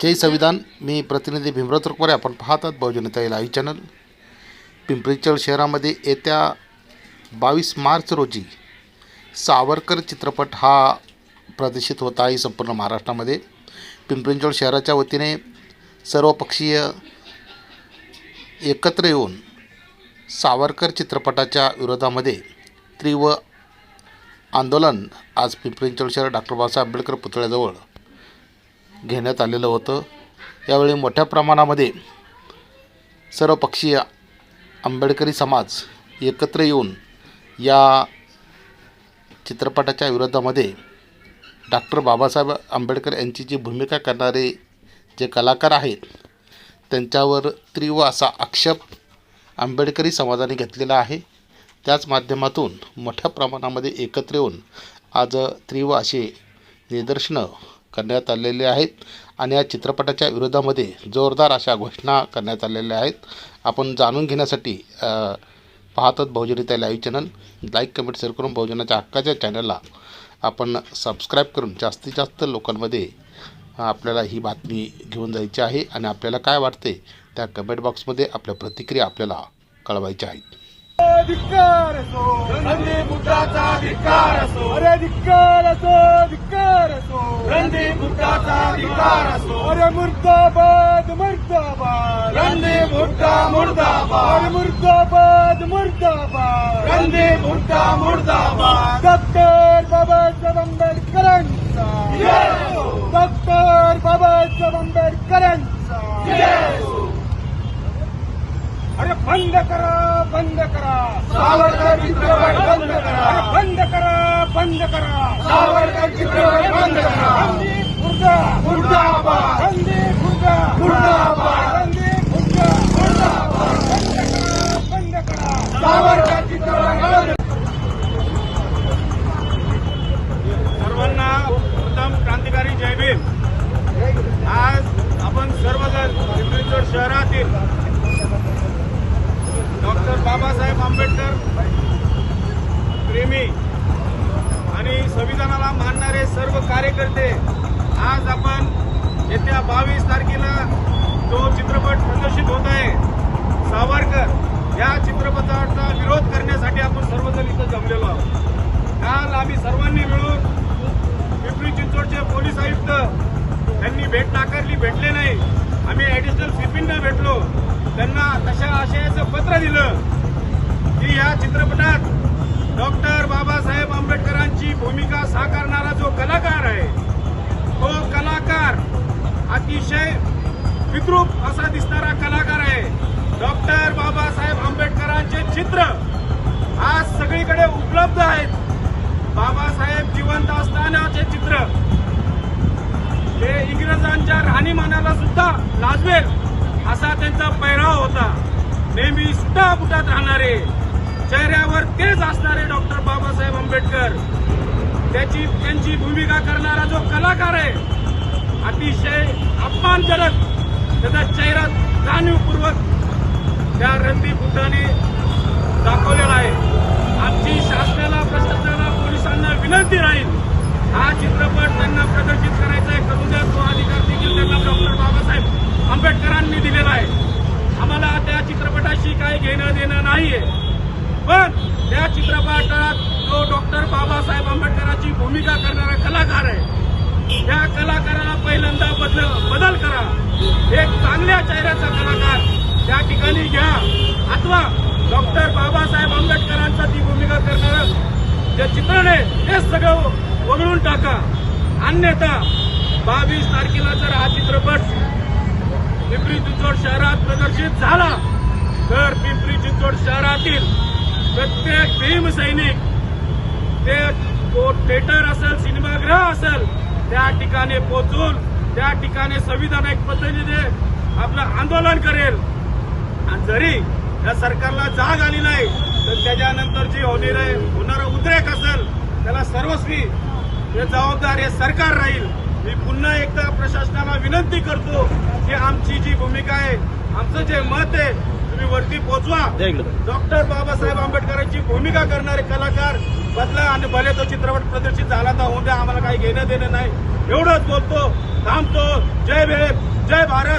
जय संविधान मी प्रतिनिधी भीमराव तुरकवारे आपण पाहतात बहुजनता लाईव्ह चॅनल. पिंपरीचळ शहरामध्ये येत्या बावीस मार्च रोजी सावरकर चित्रपट हा प्रदर्शित होत आहे संपूर्ण महाराष्ट्रामध्ये. पिंपरीचळ शहराच्या वतीने सर्वपक्षीय एकत्र येऊन सावरकर चित्रपटाच्या विरोधामध्ये तीव्र आंदोलन आज पिंपरीचळ शहर डॉक्टर बाबासाहेब आंबेडकर पुतळ्याजवळ घेण्यात आलेलं होतं. यावेळी मोठ्या प्रमाणामध्ये सर्वपक्षीय आंबेडकरी समाज एकत्र येऊन या चित्रपटाच्या विरोधामध्ये डॉक्टर बाबासाहेब आंबेडकर यांची जी भूमिका करणारे जे कलाकार आहेत त्यांच्यावर तीव्र असा आक्षेप आंबेडकरी समाजाने घेतलेला आहे. त्याच माध्यमातून मोठ्या प्रमाणामध्ये एकत्र येऊन आज तीव्र असे निदर्शनं करण्यात आलेले आहेत आणि या चित्रपटाच्या विरोधामध्ये जोरदार अशा घोषणा करण्यात आलेल्या आहेत. आपण जाणून घेण्यासाठी अ, पाहतात बहुजनिता live channel like comment share करून बहुजनाच्या हक्काच्या चॅनलला आपण सबस्क्राईब करून जास्तीत जास्त लोकांमध्ये आपल्याला ही बातमी घेऊन जायची आहे आणि आपल्याला काय वाटते त्या कमेंट बॉक्समध्ये आपल्या प्रतिक्रिया आपल्याला कळवायच्या आहेत. धिक्कार असो रंदी बुद्धाचा धिक्कार असो अरे मुर्दाबाद मुर्दाबाद. रंदी बुद्धा मुर्दाबाद. अरे मुर्दाबाद मुर्दाबाद. रंदी बुद्धा मुर्दाबाद. डॉक्टर बाबासाहेब आंबेडकरांचा. डॉक्टर बाबासाहेब आंबेडकरांचा. अरे बंद करा बंद करा. सावरकर चित्रपट बंद करा. अरे बंद करा. बंद करा. बंद करा. मुर्दाबाद मुर्दाबाद मुर्दाबाद बंद बंद सर्वांना प्रथम क्रांतिकारी जय भीम. आज आपण सर्वजण शहरातील डॉक्टर बाबासाहेब आंबेडकर प्रेमी आणि संविधानाला मानणारे सर्व कार्यकर्ते आज आपण येत्या बावीस तारखेला जो चित्रपट प्रदर्शित होत आहे सावरकर या चित्रपटाचा विरोध करण्यासाठी आपण सर्वजण इथं जमलेलो आहोत. काल आम्ही सर्वांनी मिळून पिंपरी चिंचवडचे पोलीस आयुक्त त्यांनी भेट नाकारली भेटले नाही. आम्ही ॲडिशनल सीपींना भेटलो. त्यांना तशा आशयाचं पत्र दिलं की या चित्रपटात डॉक्टर बाबासाहेब आंबेडकरांची भूमिका साकारणारा जो कलाकार आहे तो कलाकार अतिशय विद्रूप असा दिसणारा कलाकार आहे. डॉक्टर बाबासाहेब आंबेडकरांचे चित्र आज सगळीकडे उपलब्ध आहेत. बाबासाहेब जिवंत असतानाचे चित्र. ते इंग्रजांच्या राहणीमानाला सुद्धा लाजवेल असा त्यांचा पैराव होता. नेहमी सुटा बुटात राहणारे चेहऱ्यावर तेच असणारे डॉक्टर बाबासाहेब आंबेडकर. त्याची त्यांची भूमिका करणारा जो कलाकार आहे अतिशय अपमानजनक त्याचा चेहरा जाणीवपूर्वक त्या रणदीप बुद्धाने दाखवलेला आहे. आमची शासनाला प्रशासनाला पोलिसांना विनंती राहील हा चित्रपट त्यांना प्रदर्शित करायचा आहे. करू द्या तो अधिकार देखील त्यांना डॉक्टर बाबासाहेब आंबेडकरांनी दिलेला आहे. आम्हाला त्या चित्रपटाशी काही घेणं देणं नाहीये. पण त्या चित्रपटात जो डॉक्टर बाबासाहेब आंबेडकरांची भूमिका करणारा कलाकार आहे. त्या कलाकाराला पहिल्यांदा बदल बदल करा. एक चांगल्या चेहऱ्याचा कलाकार त्या ठिकाणी घ्या. अथवा डॉक्टर बाबासाहेब आंबेडकरांचा ती भूमिका करणारं जे चित्रण आहे ते सगळं वगळून टाका. अन्यथा बावीस तारखेला जर हा चित्रपट पिंपरी चिंचवड शहरात प्रदर्शित झाला तर पिंपरी चिंचवड शहरातील प्रत्येक भीमसैनिक ते तो थिएटर असेल सिनेमागृह असेल त्या ठिकाणी पोहोचून त्या ठिकाणी संविधानिक पद्धतीने आपलं आंदोलन करेल. आणि जरी या सरकारला जाग आली नाही तर त्याच्यानंतर जी होणारे होणारा उद्रेक असेल त्याला सर्वस्वी हे जबाबदार हे सरकार राहील. मी पुन्हा एकदा प्रशासनाला विनंती करतो की आमची जी भूमिका आहे आमचं जे मत आहे तुम्ही वरती पोहोचवा डॉक्टर बाबासाहेब आंबेडकरांची भूमिका करणारे कलाकार बदला आणि भले तो चित्रपट प्रदर्शित झाला तर होऊ द्या आम्हाला काही घेणं देणं नाही. एवढंच बोलतो. थांबतो. जय भीम. जय भारत.